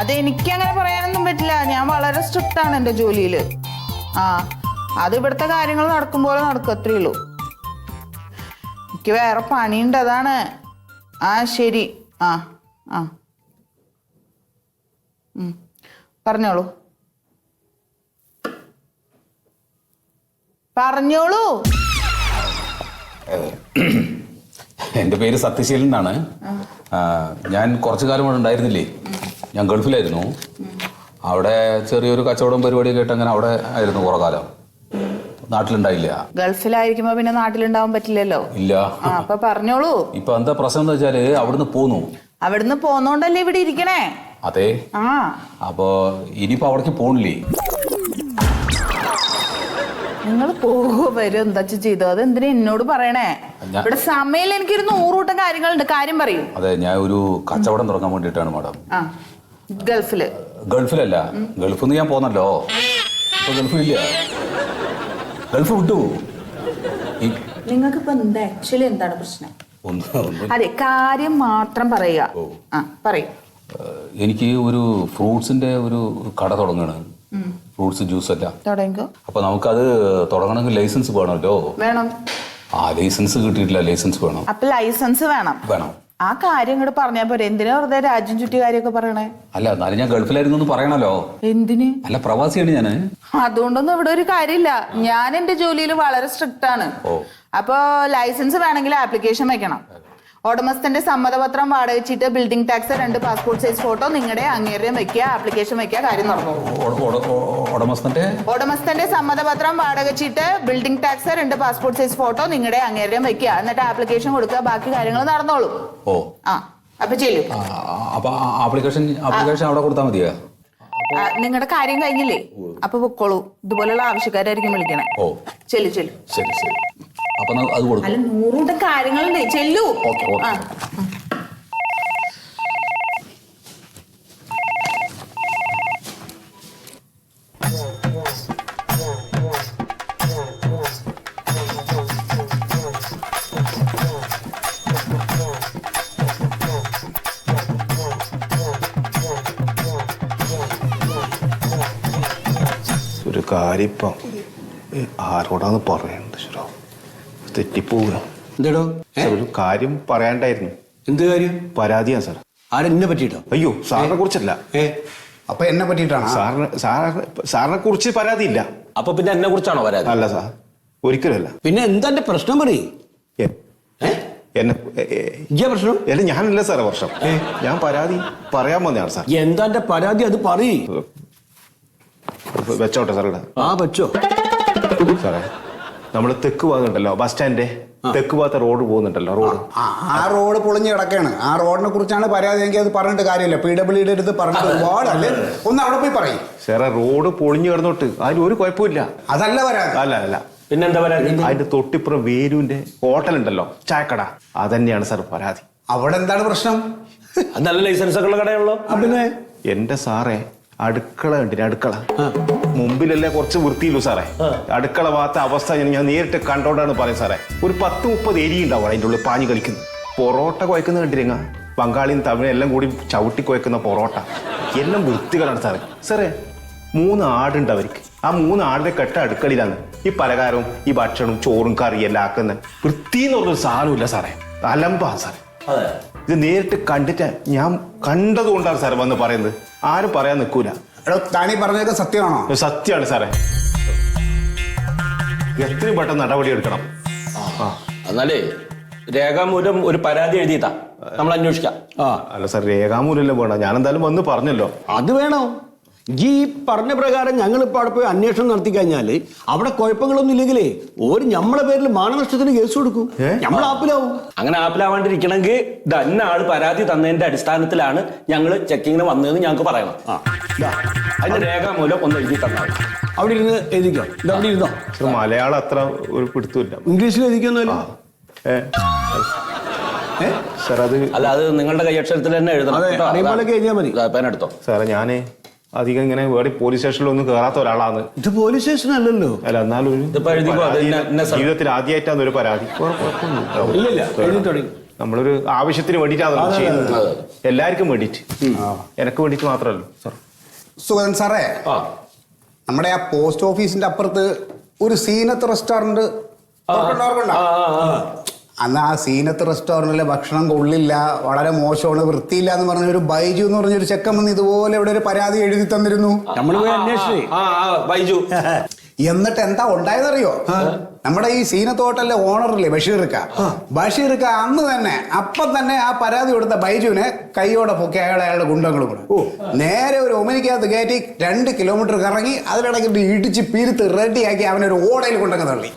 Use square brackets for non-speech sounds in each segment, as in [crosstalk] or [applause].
അത് എനിക്ക് അങ്ങനെ പറയാനൊന്നും പറ്റില്ല. ഞാൻ വളരെ സ്ട്രിക്റ്റ് ആണ് എന്റെ ജോലിയിൽ ആ അത് ഇവിടുത്തെ കാര്യങ്ങൾ നടക്കും പോലെ നടക്കും അത്രേ ഉള്ളൂ. എനിക്ക് വേറെ പണിയുണ്ട് അതാണ്. ആ ശരി. ആ ആ. പറഞ്ഞോളൂ. പറഞ്ഞോളൂ. എന്റെ പേര് സത്യശീലൻ എന്നാണ്. ഞാൻ കുറച്ചു കാലം ഇവിടെ ഉണ്ടായിരുന്നില്ലേ? ഞാൻ ഗൾഫിലായിരുന്നു. അവിടെ ചെറിയൊരു കച്ചവടം പരിപാടി കേട്ട് അങ്ങനെ അവിടെ ആയിരുന്നു കുറേ കാലം. നാട്ടിലുണ്ടായില്ല. ഗൾഫിലായിരിക്കുമ്പോ പിന്നെ നാട്ടിലുണ്ടാവാൻ പറ്റില്ലല്ലോ? ഇല്ല. അപ്പൊ പറഞ്ഞോളൂ. ഇപ്പൊ എന്താ പ്രശ്നം എന്ന് വെച്ചാൽ അവിടുന്ന് പോന്നു. അവിടുന്ന് പോന്നോണ്ടല്ലേ ഇവിടെ ഇരിക്കണേ? അതെ. ആ. അപ്പോ ഇനിയിപ്പോ അവിടേക്ക് പോണില്ലേ? നിങ്ങൾ പോകുമോ വരും എന്താ ചെയ്തോ? അത് എന്തിനാ എന്നോട് പറയണേ? ഞാൻ- ഇവിടെ സമയം എനിക്കൊരു നൂറൂട്ടം കാര്യങ്ങളുണ്ട്. കാര്യം പറയും. അതെ ഞാൻ ഒരു കച്ചവടം തുടങ്ങാൻ വേണ്ടിയിട്ടാണ് മാഡം. ആ ഗൾഫിൽ. ഗൾഫിലല്ല ഗൾഫിൽ നിന്ന് ഞാൻ പോന്നല്ലോ. ഇപ്പൊ ഗൾഫിലില്ല. ഗൾഫ് വിട്ടു. ഈ- നിങ്ങൾക്ക് ഇപ്പൊ എന്താ? ആക്ച്വലി എന്താണ് പ്രശ്നം? ഒന്ന് ഒന്ന്. അതെ കാര്യം മാത്രം പറയുക. ആ പറയൂ. ഏഹ് എനിക്ക് ഒരു ഫ്രൂട്ട്സിന്റെ ഒരു കട തുടങ്ങണം. ഫ്രൂട്ട്സ് ജ്യൂസ് അല്ല തുടങ്ങിക്കോ. അപ്പൊ നമുക്കത് തുടങ്ങണമെങ്കിൽ ലൈസൻസ് വേണമല്ലോ. വേണം. ആ ലൈസൻസ് കിട്ടിയിട്ടില്ല ലൈസൻസ് വേണം. അപ്പൊ ലൈസൻസ് വേണം. വേണം. ആ കാര്യം ഇങ്ങോട്ട് പറഞ്ഞാ പോരെ. എന്തിനാ വെറുതെ രാജ്യം ചുറ്റി കാര്യമൊക്കെ പറയണേ? അല്ല എന്നാലും ഞാൻ ഗൾഫിലായിരുന്നു എന്ന് പറയണല്ലോ. എന്തിന്? അല്ല പ്രവാസിയാണ് ഞാൻ അതുകൊണ്ടൊന്നും ഇവിടെ ഒരു കാര്യമില്ല. ഞാൻ എന്റെ ജോലിയിൽ വളരെ സ്ട്രിക്റ്റ് ആണ്. അപ്പോ ലൈസൻസ് വേണമെങ്കിൽ ആപ്ലിക്കേഷൻ വെക്കണം. ഉടമസ്ഥന്റെ സമ്മതപത്രം വാടകച്ചിട്ട് ചീട്ട് ബിൽഡിംഗ് ടാക്സ് രണ്ട് പാസ്പോർട്ട് സൈസ് ഫോട്ടോ നിങ്ങളുടെ അംഗീകാരം വെക്കുക ആപ്ലിക്കേഷൻ വെക്കുക കാര്യം നടന്നു? ഉടമസ്ഥന്റെ ഉടമസ്ഥന്റെ സമ്മതപത്രം വാടകച്ചിട്ട് ചീട്ട് ബിൽഡിംഗ് ടാക്സ് രണ്ട് പാസ്പോർട്ട് സൈസ് ഫോട്ടോ നിങ്ങളുടെ അംഗീകാരം വെക്കുക എന്നിട്ട് ആപ്ലിക്കേഷൻ കൊടുക്കുക ബാക്കി കാര്യങ്ങൾ നടന്നോളും. ഓ. ആ അപ്പൊ ആപ്ലിക്കേഷൻ അവിടെ കൊടുത്താൽ മതിയോ? നിങ്ങളുടെ കാര്യം കഴിഞ്ഞില്ലേ? അപ്പൊ പൊക്കോളൂ. ഇതുപോലുള്ള ആവശ്യക്കാരായിരിക്കും വിളിക്കണേ. ഓ. ചെല്ലു ചെല്ലു. ശരി ശരി. അപ്പൊ അത് കൊടുക്കും. അല്ല നൂറുകൂട്ടം കാര്യങ്ങളുണ്ട്. ചെല്ലു. Okay okay. ആ. ഒരു കാര്യം ഇപ്പം ഏ, ആരോടാന്ന് പറയുന്നത് തെറ്റിപ്പോവുക. എന്തേടോ? സാർ, ഒരു കാര്യം പറയാണ്ടായിരുന്നു. എന്ത് കാര്യം? പരാതിയാണ് സാർ. ആരെന്നെ പറ്റിട്ടോ അയ്യോ സാറിനെ കുറിച്ചല്ല. ഏ? അപ്പൊ എന്നെ പറ്റിയിട്ടാണ്? സാറിന് സാറിന് സാറിനെ കുറിച്ച് പരാതിയില്ല. അപ്പൊ പിന്നെ എന്നെ കുറിച്ചാണോ പരാതി? അല്ല സാർ ഒരിക്കലുമല്ല. പിന്നെ എന്താ എന്റെ പ്രശ്നം പറയ്? എ- ഏ? എന്നെ ഏ, ഏ, ഇജ്ജാ പ്രശ്നം? അല്ല ഞാനല്ല സാറേ വർഷം. ഞാൻ പരാതി പറയാൻ വന്നതാണ് സാർ. എന്താ എന്റെ പരാതി? അത് പറയ്. വെച്ചോട്ടെ സാറുടെ ആ പറ്റോ സാറേ. നമ്മൾ തെക്ക് ഭാഗമുണ്ടല്ലോ ബസ് സ്റ്റാൻഡ് തെക്ക് ഭാഗത്തെ റോഡ് പോകുന്നുണ്ടല്ലോ റോഡ് ആ റോഡ് പൊളിഞ്ഞ് കിടക്കാണ്. ആ റോഡിനെ കുറിച്ചാണ് പരാതി എനിക്ക് അത് പറഞ്ഞിട്ട് കാര്യമില്ല. പി ഡബ്ല്യുടെ അടുത്ത് പറഞ്ഞിട്ട് ഒരുപാട് അല്ലേ ഒന്ന് അവിടെ പോയി പറയും. സാറേ റോഡ് പൊളിഞ്ഞു കിടന്നോട്ട്. അതിന് ഒരു കുഴപ്പമില്ല. അതല്ല പരാതി അല്ല അല്ല. പിന്നെന്താ പരാതി അതിന്റെ തൊട്ടിപ്പുറം വേരുവിന്റെ ഹോട്ടൽ ഉണ്ടല്ലോ ചായക്കട. അതന്നെയാണ് സാർ പരാതി. അവിടെ എന്താണ് പ്രശ്നം? നല്ല ലൈസൻസ് ഒക്കെ ഉള്ള കടയുള്ളൂ പിന്നെ? എന്റെ സാറേ അടുക്കള കണ്ടിന് അടുക്കള? മുമ്പിലല്ലേ കുറച്ച് വൃത്തിയില്ലു സാറേ. അടുക്കള ഭാഗത്ത അവസ്ഥ ഞാൻ ഞാൻ നേരിട്ട് കണ്ടോണ്ടാണ് പറയും സാറേ. ഒരു പത്ത് മുപ്പത് എരി ഉണ്ടാവും അതിന്റെ ഉള്ളിൽ പാഞ്ഞു കളിക്കുന്നു പൊറോട്ട കുഴക്കുന്ന കണ്ടിരുങ്ങ ബംഗാളിയും തമിഴും എല്ലാം കൂടി ചവിട്ടി കുഴക്കുന്ന പൊറോട്ട. എല്ലാം വൃത്തികളാണ് സാറേ. സാറേ മൂന്ന് ആടുണ്ട് അവർക്ക്. ആ മൂന്ന് ആടിന്റെ കെട്ട അടുക്കളയിലാണ് ഈ പലകാരവും ഈ ഭക്ഷണവും ചോറും കറിയും എല്ലാം ആക്കുന്ന വൃത്തി എന്ന് പറഞ്ഞൊരു സാധനമില്ല സാറേ. അലമ്പാ സാറേ. ഇത് നേരിട്ട് കണ്ടിട്ട് ഞാൻ കണ്ടതുകൊണ്ടാണ് സാറേ വന്ന് പറയുന്നത്. ആരും പറയാൻ നിൽക്കൂല. എടോ താനീ പറഞ്ഞതൊക്കെ സത്യമാണോ? സത്യമാണ് സാറേ. എത്രയും പെട്ടെന്ന് നടപടി എടുക്കണം ആ. എന്നാലേ രേഖാമൂലം ഒരു പരാതി എഴുതിയതാ നമ്മൾ അന്വേഷിക്കാം ആ. അല്ല സാർ രേഖാമൂലല്ലേ വേണം? ഞാൻ എന്തായാലും വന്ന് പറഞ്ഞല്ലോ. അത് വേണോ? ഈ പറഞ്ഞ പ്രകാരം ഞങ്ങൾ ഇപ്പൊ അവിടെ പോയി അന്വേഷണം നടത്തി കഴിഞ്ഞാൽ അവിടെ കുഴപ്പങ്ങളൊന്നും ഇല്ലെങ്കിലേ ഒരു നമ്മളെ പേരിൽ മാനനഷ്ടത്തിന് കേസ് കൊടുക്കും. നമ്മൾ ആപ്പിലാവും. അങ്ങനെ ആപ്പിലാവാണ്ടിരിക്കണമെങ്കിൽ തന്നെ ആൾ പരാതി തന്നതിന്റെ അടിസ്ഥാനത്തിലാണ് ഞങ്ങൾ ചെക്കിങ്ങിന് വന്നതെന്ന് ഞങ്ങൾക്ക് പറയണം. അതിന്റെ രേഖാമൂലം ഒന്ന് എഴുതി തന്നാൽ അവിടെ ഇരുന്ന് എഴുതിക്കോ. ഇത് അവിടെ ഇരുന്നോ. സാർ മലയാളം അത്ര ഒരു പിടുത്തൂല്ല ഇംഗ്ലീഷിൽ എഴുതിക്കൊന്നുമില്ല സാർ അത് അല്ല അത് നിങ്ങളുടെ കൈയക്ഷരത്തിൽ തന്നെ എഴുതണം. അറിയുമ്പോഴൊക്കെ എഴുതിയാൽ മതി. ദാ, പേന എടുത്തോ. സാറേ ഞാനേ അധികം ഇങ്ങനെ വേറെ പോലീസ് സ്റ്റേഷനിലൊന്നും കേറാത്ത ഒരാളാണ്. ഇത് പോലീസ് സ്റ്റേഷൻ അല്ലല്ലോ. അല്ല എന്നാലും ഒരു ഇതിപ്പോ എഴുതിക്കോ, അത് ഇന്ന- ഇന്ന സ്ഥലം. ജീവിതത്തിൽ ആദ്യമായിട്ടാണ് ഒരു പരാതി. വേറെ കുഴപ്പമൊന്നുമില്ല. ഇല്ലില്ല എഴുതി തുടങ്ങി. നമ്മളൊരു ആവശ്യത്തിന് വേണ്ടിയിട്ടാണ് ചെയ്യുന്നത്. എല്ലാവർക്കും വേണ്ടിയിട്ട്. എനക്ക് വേണ്ടിയിട്ട് മാത്രമല്ല. സാർ സുഗതൻ സാറേ ആ. നമ്മുടെ ആ പോസ്റ്റ് ഓഫീസിന്റെ അപ്പുറത്ത് ഒരു സീനത്ത് റെസ്റ്റോറന്റ് ഓർക്കണ്ട അന്ന് ആ സീനത്ത് റെസ്റ്റോറന്റിലെ ഭക്ഷണം കൊള്ളില്ല വളരെ മോശമാണ് വൃത്തിയില്ല എന്ന് പറഞ്ഞ ഒരു ബൈജു എന്ന് പറഞ്ഞൊരു ചെക്കൻ വന്ന് ഇതുപോലെ ഇവിടെ ഒരു പരാതി എഴുതി തന്നിരുന്നു. നമ്മൾ പോയി അന്വേഷിച്ചേ ബൈജു. [laughs] എന്നിട്ട് എന്താ ഉണ്ടായതറിയോ? നമ്മുടെ ഈ സീനത്ത് ഹോട്ടലിലെ ഓണറില്ലേ ബഷീർക്ക? ബഷീർക്ക അന്ന് തന്നെ അപ്പം തന്നെ ആ പരാതി കൊടുത്ത ബൈജുവിനെ കൈയോടെ പൊക്കി അയാളെ അയാളുടെ ഗുണ്ടങ്ങളും കൂടെ നേരെ ഒരു ഒമനിക്കകത്ത് കയറ്റി രണ്ട് കിലോമീറ്റർ കറങ്ങി അതിലിടയ്ക്ക് ഇടിച്ച് പിരുത്ത് റെഡിയാക്കി അവനൊരു ഓടയിൽ കൊണ്ടങ്ങ് തള്ളി.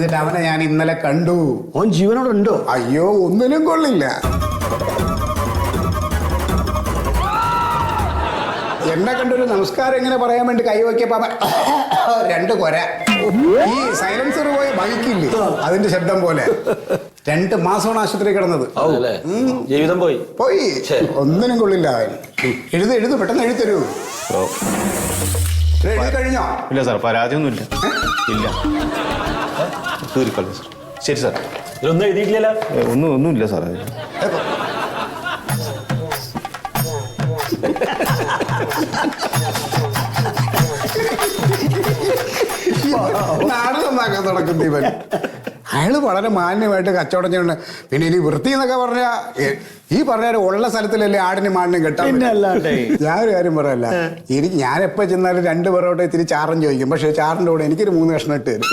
എന്നിട്ട് അവനെ ഞാൻ ഇന്നലെ കണ്ടു. ഓൻ ജീവനോടെ ഉണ്ടോ അയ്യോ ഒന്നിനും കൊള്ളില്ല. എന്നെ കണ്ടൊരു നമസ്കാരം എങ്ങനെ പറയാൻ വേണ്ടി കൈവയ്ക്കപ്പോ രണ്ട് കൊര. ഈ സൈലൻസർ പോയ ബൈക്കില്ലേ അതിന്റെ ശബ്ദം പോലെ. രണ്ട് മാസമാണ് ആശുപത്രി കിടന്നത്. ജീവിതം പോയി. പോയി. ഒന്നിനും കൊള്ളില്ല അവൻ. എഴുത് എഴുതു പെട്ടെന്ന് എഴുതരൂ എഴുതി കഴിഞ്ഞോ? ഇല്ല സാർ പരാതിയൊന്നുമില്ല. ഇല്ല. തീർക്കല്ലേ സാർ. ശരി സാർ. ഇതൊന്നും എഴുതിയിട്ടില്ലല്ലോ? ഒന്നും ഒന്നുമില്ല സാർ നാട് നന്നാക്കാൻ നടക്കുന്ന ഇവൻ. അയാൾ വളരെ മാന്യമായിട്ട് കച്ചവടം ചെയ്യണ്ട പിന്നെ ഇനി വൃത്തി എന്നൊക്കെ പറഞ്ഞാ ഈ പറഞ്ഞ ഉള്ള സ്ഥലത്തിലല്ലേ ആടിനും മാടിനും കെട്ടാൻ ഞാൻ ഒരു. ഞാനൊരു കാര്യം പറയല്ല. എനിക്ക് ഞാൻ എപ്പോ ചെന്നാലും രണ്ട് പേരോടെ ഇത്തിരി ചാറും ചോദിക്കും. പക്ഷെ ചാറിന്റെ കൂടെ എനിക്കൊരു മൂന്ന് കഷ്ണം ഇട്ട് തരും.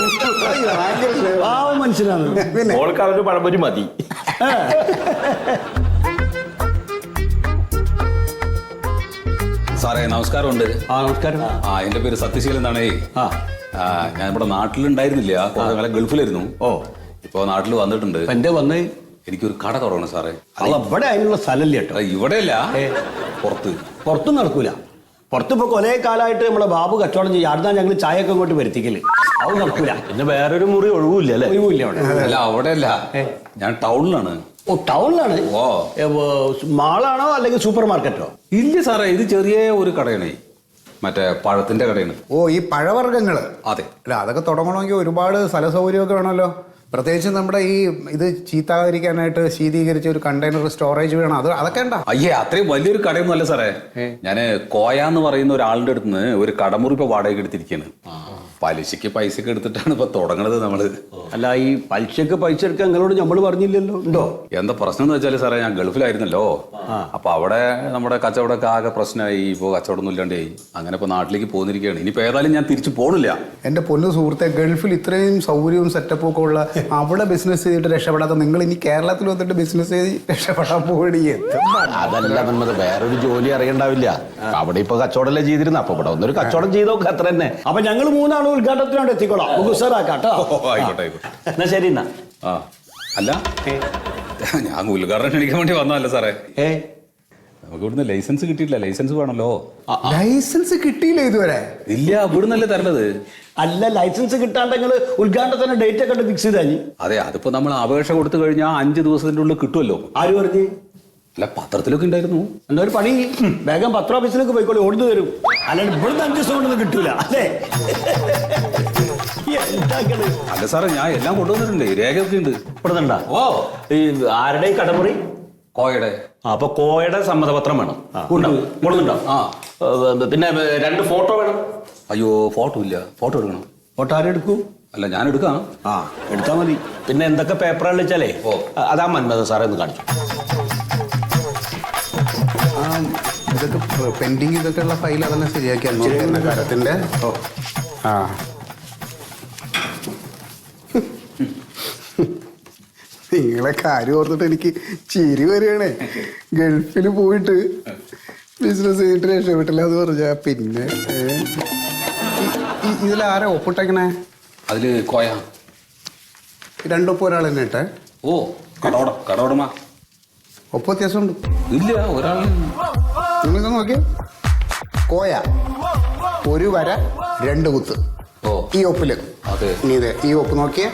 പിന്നെ പഴംപൊരി മതി. സാറേ നമസ്കാരമുണ്ട്. ആ നമസ്കാരം. ആ എന്റെ പേര് സത്യശീലൻ എന്നാണേ. ആ, ഞാൻ ഇവിടെ നാട്ടിലുണ്ടായിരുന്നില്ല. കുറേ കാലം ഗൾഫിലായിരുന്നു. ഓ. ഇപ്പൊ നാട്ടിൽ വന്നിട്ടുണ്ട്. എന്റെ വന്ന്? എനിക്കൊരു കട തുടങ്ങണം സാറേ. അത് അവിടെ അതിനുള്ള സ്ഥലമില്ല കേട്ടോ. ഇവിടെയല്ല. പുറത്ത്. പുറത്തും നടക്കൂല. പുറത്തിപ്പോ കൊലേ കാലമായിട്ട് നമ്മളെ ബാബു കച്ചവടം ചെയ്യും. അടുത്താ ഞങ്ങൾ ചായ ഒക്കെ ഇങ്ങോട്ട് വരുത്തിക്കൽ. അത് നടക്കൂല. പിന്നെ വേറൊരു മുറി ഒഴിവില്ല അല്ലേ? ഒഴിവില്ല അവിടെ. അല്ല അവിടെയല്ല. ഞാൻ ടൗണിലാണ്. ഓ ടൗണിലാണ്? ഓ, മാളാണോ അല്ലെങ്കിൽ സൂപ്പർ മാർക്കറ്റോ ഇല്ല സാറേ ഇത് ചെറിയ ഒരു കടയാണ്. മറ്റേ പഴത്തിന്റെ കടയാണ് ഓ ഈ പഴവർഗങ്ങൾ അതെ. അല്ല അതൊക്കെ തുടങ്ങണമെങ്കിൽ ഒരുപാട് സ്ഥല സൗകര്യമൊക്കെ വേണമല്ലോ. പ്രത്യേകിച്ച് നമ്മുടെ ഈ ഇത് ചീത്താതിരിക്കാനായിട്ട് ശീതീകരിച്ച ഒരു കണ്ടെയ്നർ സ്റ്റോറേജ് വേണം. അത് അതൊക്കെ ഉണ്ടാ അയ്യേ അത്രയും വലിയൊരു കടയൊന്നും അല്ല സാറേ ഞാൻ കോയ എന്ന് പറയുന്ന ഒരാളുടെ അടുത്ത് നിന്ന് ഒരു കടമുറി ഇപ്പൊ വാടകയ്ക്ക് എടുത്തിരിക്കുകയാണ് പലിശക്ക് പൈസക്ക് എടുത്തിട്ടാണ് ഇപ്പൊ തുടങ്ങണത് നമ്മൾ. അല്ല ഈ പലിശക്ക് പൈസ എടുക്കാൻ നിങ്ങളോട് നമ്മൾ പറഞ്ഞില്ലല്ലോ. ഉണ്ടോ? എന്താ പ്രശ്നം എന്ന് വെച്ചാൽ സാറേ ഞാൻ ഗൾഫിലായിരുന്നല്ലോ. അപ്പൊ അവിടെ നമ്മുടെ കച്ചവടമൊക്കെ ആകെ പ്രശ്നമായി. ഇപ്പൊ കച്ചവടമൊന്നും ഇല്ലാണ്ടേ അങ്ങനെ ഇപ്പൊ നാട്ടിലേക്ക് പോന്നിരിക്കുകയാണ്. ഇനിയിപ്പോ ഏതായാലും ഞാൻ തിരിച്ചു പോണില്ല. എന്റെ പൊന്നു സുഹൃത്തെ ഗൾഫിൽ ഇത്രയും സൗകര്യവും സെറ്റപ്പും ഒക്കെ ഉള്ള അവിടെ ബിസിനസ് ചെയ്തിട്ട് രക്ഷപ്പെടാത്ത നിങ്ങൾ ഇനി കേരളത്തിൽ വന്നിട്ട് ബിസിനസ് ചെയ്ത് രക്ഷപ്പെടാൻ പോകണി അതല്ല മന്മത് വേറൊരു ജോലി അറിയണ്ടാവില്ല. അവിടെ ഇപ്പൊ കച്ചവടമല്ലേ ചെയ്തിരുന്ന? അപ്പൊ ഇവിടെ ഒന്നൊരു കച്ചവടം ചെയ്തോ അത്ര തന്നെ അപ്പൊ ഞങ്ങൾ മൂന്നാളും ഉദ്ഘാടനത്തിനോട് എത്തിക്കോളാം. നമുക്ക് ഉഷാറാക്കാട്ടോ ആയിക്കോട്ടെ ആയിക്കോട്ടെ. എന്നാ ശരി എന്നാ. ആ അല്ല ഞാൻ ഉദ്ഘാടനം ക്ഷണിക്കാൻ വേണ്ടി വന്നതല്ല സാറേ ഏ. നമുക്ക് ഇവിടുന്ന് ലൈസൻസ് കിട്ടിയിട്ടില്ല ലൈസൻസ് വേണമല്ലോ ലൈസൻസ് കിട്ടിയില്ല ഇതുവരെ? ഇല്ല ഇവിടുന്നല്ലേ തരണത് അല്ല ലൈസൻസ് കിട്ടാണ്ട് നിങ്ങൾ ഉദ്ഘാടനത്തിന് ഡേറ്റ് ഒക്കെ ഫിക്സ് ചെയ്താൽ അതെ അതിപ്പോ നമ്മൾ അപേക്ഷ കൊടുത്തു കഴിഞ്ഞാൽ അഞ്ച് ദിവസത്തിന്റെ ഉള്ളിൽ കിട്ടുമല്ലോ ആര് പറഞ്ഞു? അല്ല പത്രത്തിലൊക്കെ ഉണ്ടായിരുന്നു. എന്താ ഒരു പണി? വേഗം പത്ര ഓഫീസിലേക്ക് പോയിക്കോളി ഓടുന്നു തരും. അല്ലാണ്ട് ഇവിടുന്ന് അഞ്ച് ദിവസം കൊണ്ടൊന്നും കിട്ടൂല അല്ലേ? അല്ല സാറേ ഞാൻ എല്ലാം കൊണ്ടുവന്നിട്ടുണ്ട്. രേഖയൊക്കെ ഉണ്ട്. ഇവിടുന്നുണ്ടാ ഓ. ഈ ആരുടെ ഈ കടമുറി കോയുടെ അപ്പൊ കോയുടെ സമ്മതപത്രം വേണം. ഉണ്ടോ? കൊള്ളുന്നുണ്ടോ ആ. പിന്നെ രണ്ട് ഫോട്ടോ വേണം. അയ്യോ ഫോട്ടോ ഇല്ല. ഫോട്ടോ എടുക്കണം? ഫോട്ടോ ആരും ആരെടുക്കൂ അല്ല ഞാൻ എടുക്കാം. ആ എടുത്താ മതി. പിന്നെ എന്തൊക്കെ പേപ്പറാണ് വെച്ചാലേ? ഓ. അതാ മന്മത സാറേ ഒന്ന് കാണിച്ചു. ആ ഇതൊക്കെ പെൻഡിങ് ഇതൊക്കെ ഉള്ള ഫയൽ അതെല്ലാം ശരിയാക്കിയാണ് കാര്യത്തിന്റെ ഓ ആ. നിങ്ങളെ കാര്യം ഓർത്തിട്ട് എനിക്ക് ചിരി വരികയാണേ. ഗൾഫിൽ പോയിട്ട് ബിസിനസ് ചെയ്തിട്ട് രക്ഷപ്പെട്ടില്ല എന്ന് പറഞ്ഞാ പിന്നെ ഇതിൽ ഇതിലാരാ ഒപ്പിട്ടേക്കണേ? അതിൽ കോയ. രണ്ടൊപ്പം ഒരാൾ തന്നെ ഇട്ടേ? ഓ കടോട കടോടമ ഒപ്പ് വ്യത്യാസമുണ്ട്. ഇല്ല ഒരാൾ നിങ്ങൾക്ക് നോക്കിയേ കോയ ഒരു വര രണ്ട് കുത്ത്. ഓ. ഈ ഒപ്പിൽ. അതെ. ഇത് ഈ ഒപ്പ് നോക്കിയേ.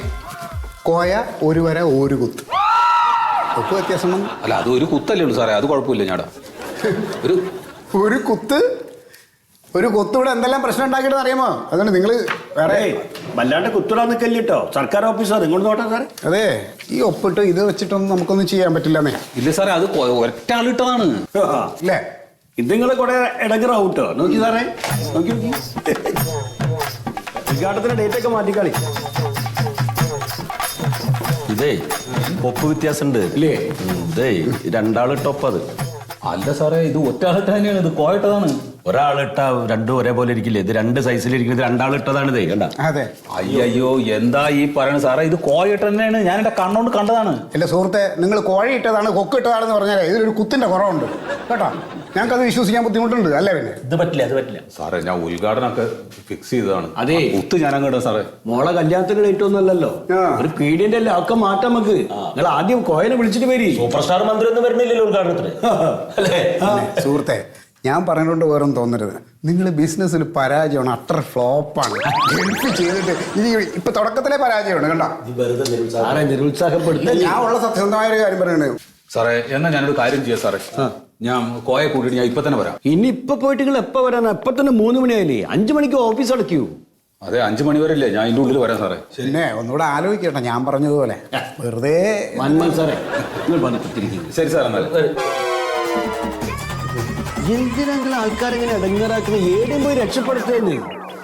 കോയ ഒരു വര ഒരു കുത്ത്. ഒപ്പ് വ്യത്യാസം വന്നു അല്ല അത് ഒരു കുത്തല്ലേ ഉള്ളൂ സാറേ. അത് കുഴപ്പമില്ല ഞാടാ. ഒരു ഒരു കുത്ത്? ഒരു കൊത്തൂടെ എന്തെല്ലാം പ്രശ്നം ഉണ്ടാക്കിയിട്ടെന്ന് അറിയാമോ? അതുകൊണ്ട് നിങ്ങൾ വേറെ വല്ലാണ്ട് കുത്തുടാൻ കല്ലിട്ടോ സർക്കാർ ഓഫീസർ ഇങ്ങോട്ട് നോട്ടാ സാറേ. അതെ ഈ ഒപ്പിട്ട് ഇത് വെച്ചിട്ടൊന്നും നമുക്കൊന്നും ചെയ്യാൻ പറ്റില്ലെന്നേ ഇല്ല സാറേ അത് ഒറ്റ ആളിട്ടതാണ് അല്ലേ ഇത് നിങ്ങളെ കുറെ ഇടങ്ങറാവും കേട്ടോ നോക്കി സാറേ. നോക്കി നോക്കി. ഉദ്ഘാടനത്തിന്റെ ഡേറ്റ് ഒക്കെ മാറ്റിക്കളി. ഇതേ ഒപ്പ് വ്യത്യാസമുണ്ട് ഇല്ലേ? ഇതേ രണ്ടാളിട്ടൊപ്പത് അല്ല സാറേ ഇത് ഒറ്റ ആളിട്ട് തന്നെയാണ് ഇത് കോയിട്ടതാണ് ഒരാളിട്ട രണ്ടും ഒരേപോലെ ഇരിക്കില്ലേ? ഇത് രണ്ട് സൈസിലിരിക്കുന്നത് രണ്ടാളിട്ടതാണ് ഇതേ കണ്ട? അതെ. അയ്യോ എന്താ ഈ പറയുന്നത് സാറേ ഇത് കോയിട്ട തന്നെയാണ് ഞാൻ എന്റെ കണ്ണുകൊണ്ട് കണ്ടതാണ്. എന്റെ സുഹൃത്തെ നിങ്ങൾ കോഴ ഇട്ടതാണ് കൊക്ക് ഇട്ടതാണെന്ന് പറഞ്ഞാൽ ഇതിലൊരു കുത്തിന്റെ കുറവുണ്ട്. കേട്ടോ? ഞങ്ങൾക്കത് വിശ്വസിക്കാൻ ബുദ്ധിമുട്ടുണ്ട് അല്ലേ പിന്നെ? ഇത് പറ്റില്ല അത് പറ്റില്ല. സാറേ ഞാൻ ഉദ്ഘാടനമൊക്കെ ഫിക്സ് ചെയ്തതാണ്. അതെ. ഒത്ത് ഞാൻ അങ്ങോട്ട് സാറേ. മോളെ കല്യാണത്തിന് ഡേറ്റ് ഒന്നുമല്ലല്ലോ ആ. ഒരു പീഡിയന്റെ അല്ലേ ഒക്കെ മാറ്റാൻ നമുക്ക്. നിങ്ങൾ ആദ്യം കോയനെ വിളിച്ചിട്ട് വരി. സൂപ്പർ സ്റ്റാർ മന്ത്രി ഒന്നും വരുന്നില്ലല്ലോ ഉദ്ഘാടനത്തിന്. [laughs] അല്ലേ? സുഹൃത്തെ ഞാൻ പറഞ്ഞുകൊണ്ട് വേറെ തോന്നരുത്. നിങ്ങൾ ബിസിനസ്സിൽ പരാജയമാണ് അത്ര ഫ്ലോപ്പാണ്. ഗൾഫ് ചെയ്തിട്ട് ഇത് ഇപ്പൊ തുടക്കത്തിലെ പരാജയമാണ് കണ്ടോ? ഞാൻ ഉള്ള സത്യസന്ധമായ ഒരു കാര്യം പറയണേ. സാറേ എന്നാ ഞാനൊരു കാര്യം ചെയ്യാം സാറേ. ഞാൻ കോയെ കൂട്ടിയിട്ട് ഞാൻ ഇപ്പൊ തന്നെ വരാം. ഇനി ഇപ്പൊ പോയിട്ട് നിങ്ങൾ എപ്പോ വരാനാ? എപ്പൊ തന്നെ മൂന്ന് മണിയായില്ലേ? അഞ്ചു മണിക്ക് ഓഫീസ് അടയ്ക്കൂ. അതെ അഞ്ചു മണി വരെ ഇല്ലേ? ഞാൻ ഇതിന്റെ ഉള്ളിൽ വരാം സാറേ. പിന്നെ ഒന്നുകൂടെ ആലോചിക്കട്ടെ ഞാൻ പറഞ്ഞതുപോലെ. വെറുതെ മന്മൻ സാറേ നിങ്ങൾ വന്ന് ശരി സാറേ എന്നാൽ എന്തിനാ ആൾക്കാരെ ആൾക്കാരെങ്ങനെ ഇടങ്ങാറാക്കുന്നത് ഏടും പോയി രക്ഷപ്പെടുത്തേന്ന്.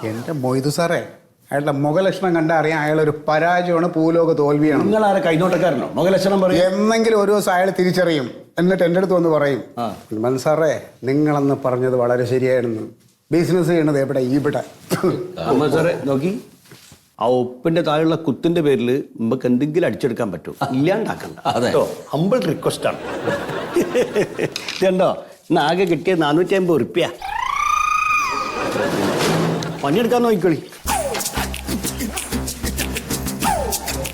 എന്റെ മൊയ്തു സാറേ അയാളുടെ മുഖലക്ഷണം കണ്ടാൽ അറിയാം ഒരു പരാജയമാണ് പൂലോക തോൽവിയാണ്. നിങ്ങൾ ആരെ കൈനോട്ടക്കാരനോ? മുഖലക്ഷണം പറയും. എന്നെങ്കിലും ഒരു ദിവസം അയാൾ തിരിച്ചറിയും. എന്നിട്ട് എന്റെ അടുത്ത് വന്ന് പറയും ഉൽമൻ സാറേ നിങ്ങളന്ന് പറഞ്ഞത് വളരെ ശരിയായിരുന്നു. ബിസിനസ് ചെയ്യണത് എവിടെ? ഇവിടെ. അമ്മ സാറേ നോക്കി. ആ ഒപ്പിന്റെ താഴെയുള്ള കുത്തിന്റെ പേരിൽ നമുക്ക് എന്തെങ്കിലും അടിച്ചെടുക്കാൻ പറ്റും ഇല്ലാണ്ടാക്കണ്ട അതെ. ഹമ്പിൾ റിക്വസ്റ്റ് ആണ്. ഇതുണ്ടോ ആകെ കിട്ടിയ നാനൂറ്റി അമ്പത് ഉറുപ്പ്യ. പണിയെടുക്കാൻ നോക്കിക്കളി.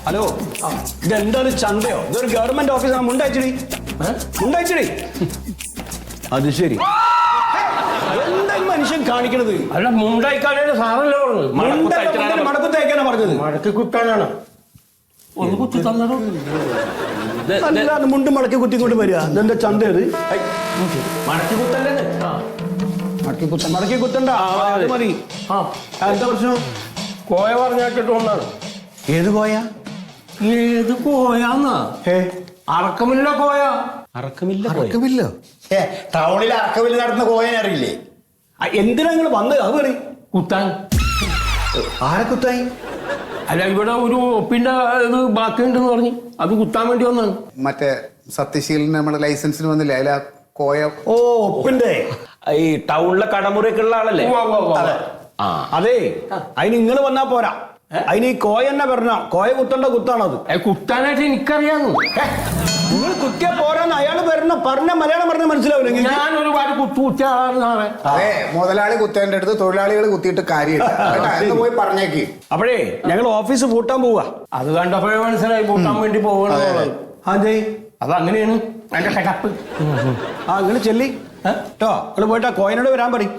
ഹലോ ഇതെന്താണ് ചന്തയോ? ഇതൊരു ഗവൺമെന്റ് ഓഫീസാണ് മുണ്ടയച്ചടി. മുണ്ടയച്ചടി. അത് ശരി. എന്താ മനുഷ്യൻ കാണിക്കണത്? അല്ല മുണ്ടായിക്കാനാണ് സാറല്ലേ പറഞ്ഞത്. മുണ്ടല്ല, തേക്കാനാണ് പറഞ്ഞത്. മടക്കി കുത്താനാണ്. ഒന്ന് കുത്തി തന്നോ അല്ലാതെ മുണ്ട് മടക്കി കുത്തി കൊണ്ട് വരിക. ഇതെന്റെ ചന്തയത് മടക്കി കുത്തല്ലേ? മടക്കി കുത്ത മടക്കി കുത്തണ്ട. മതി. എന്താ പ്രശ്നം? കോയ പറഞ്ഞിട്ട് ഒന്നാണ്. ഏത് കോയ? ഏത് കോയാന്നാ? ഏ? അറക്കമില്ല കോയ. അറക്കമില്ല അറക്കമില്ല? ഏ ടൗണിൽ അറക്കമില്ല നടന്ന കോയനെ അറിയില്ലേ? എന്തിനാ നിങ്ങൾ വന്നത്? അത് പറയും. കുത്താൻ. ആരെ കുത്തായി? അല്ല ഇവിടെ ഒരു ഒപ്പിന്റെ ഇത് ബാക്കിയുണ്ടെന്ന് പറഞ്ഞു. അത് കുത്താൻ വേണ്ടി വന്നാണ് മറ്റേ സത്യശീലൻ നമ്മുടെ ലൈസൻസിന് വന്നില്ലേ? അല്ല ആ കോയ ഓ ഒപ്പിന്റെ. ഈ ടൗണിലെ കടമുറിയൊക്കെ ഉള്ള ആളല്ലേ. അതെ. അതിന് നിങ്ങൾ വന്നാ പോരാ. അതിന് ഈ കോയ തന്നെ പറഞ്ഞ? കോയ കുത്തണ്ട കുത്താണത്. കുത്താനായിട്ട് എനിക്കറിയാന്ന്. നിങ്ങൾ കുത്തിയ പോരാന്ന് അയാൾ വരുന്ന പറഞ്ഞ മലയാളം പറഞ്ഞ മനസ്സിലാവില്ല. ഞാൻ ഒരുപാട് കുത്തു കുത്തിയ ആളാണ് അതെ മുതലാളി കുത്തേന്റെ അടുത്ത് തൊഴിലാളികൾ കുത്തിയിട്ട് കാര്യമില്ല. പോയി പറഞ്ഞേക്ക്. അപ്പോഴേ ഞങ്ങൾ ഓഫീസ് പൂട്ടാൻ പോവാ. അത് കണ്ടപ്പോഴേ മനസ്സിലായി പൂട്ടാൻ വേണ്ടി പോകണമെന്നുള്ളത് അതെ അത്. അങ്ങനെയാണ്. എന്റെ സെറ്റപ്പ് ആ നിങ്ങൾ ചെല്ലി. കേട്ടോ നിങ്ങൾ പോയിട്ട് ആ കോയനോട് വരാൻ പറയും.